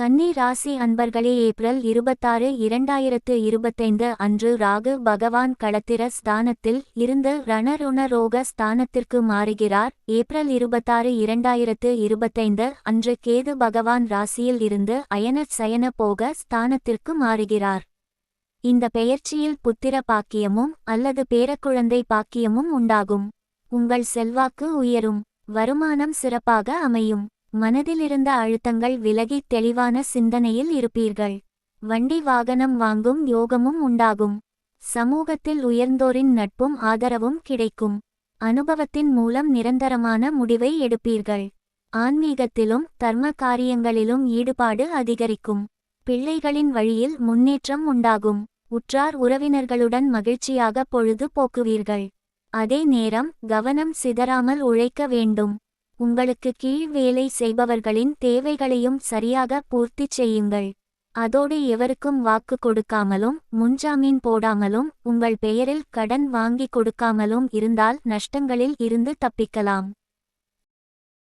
கன்னி ராசி அன்பர்களே ஏப்ரல் இருபத்தாறு இரண்டாயிரத்து இருபத்தைந்து அன்று ராகு பகவான் களத்திர ஸ்தானத்தில் இருந்து ரணருணரோக ஸ்தானத்திற்கு மாறுகிறார். ஏப்ரல் இருபத்தாறு இரண்டாயிரத்து இருபத்தைந்து அன்று கேது பகவான் ராசியில் இருந்து அயன சயன போக ஸ்தானத்திற்கு மாறுகிறார். இந்த பெயர்ச்சியில் புத்திர பாக்கியமும் அல்லது பேரக்குழந்தை பாக்கியமும் உண்டாகும். உங்கள் செல்வாக்கு உயரும். வருமானம் சிறப்பாக அமையும். மனதிலிருந்த அழுத்தங்கள் விலகி தெளிவான சிந்தனையில் இருப்பீர்கள். வண்டி வாகனம் வாங்கும் யோகமும் உண்டாகும். சமூகத்தில் உயர்ந்தோரின் நட்பும் ஆதரவும் கிடைக்கும். அனுபவத்தின் மூலம் நிரந்தரமான முடிவை எடுப்பீர்கள். ஆன்மீகத்திலும் தர்ம காரியங்களிலும் ஈடுபாடு அதிகரிக்கும். பிள்ளைகளின் வழியில் முன்னேற்றம் உண்டாகும். உற்றார் உறவினர்களுடன் மகிழ்ச்சியாக பொழுது போக்குவீர்கள். அதே நேரம் கவனம் சிதறாமல் உழைக்க வேண்டும். உங்களுக்கு கீழ் வேலை செய்பவர்களின் தேவைகளையும் சரியாக பூர்த்தி செய்யுங்கள். அதோடு எவருக்கும் வாக்கு கொடுக்காமலும் முன்ஜாமீன் போடாமலும் உங்கள் பெயரில் கடன் வாங்கி கொடுக்காமலும் இருந்தால் நஷ்டங்களில் இருந்து தப்பிக்கலாம்.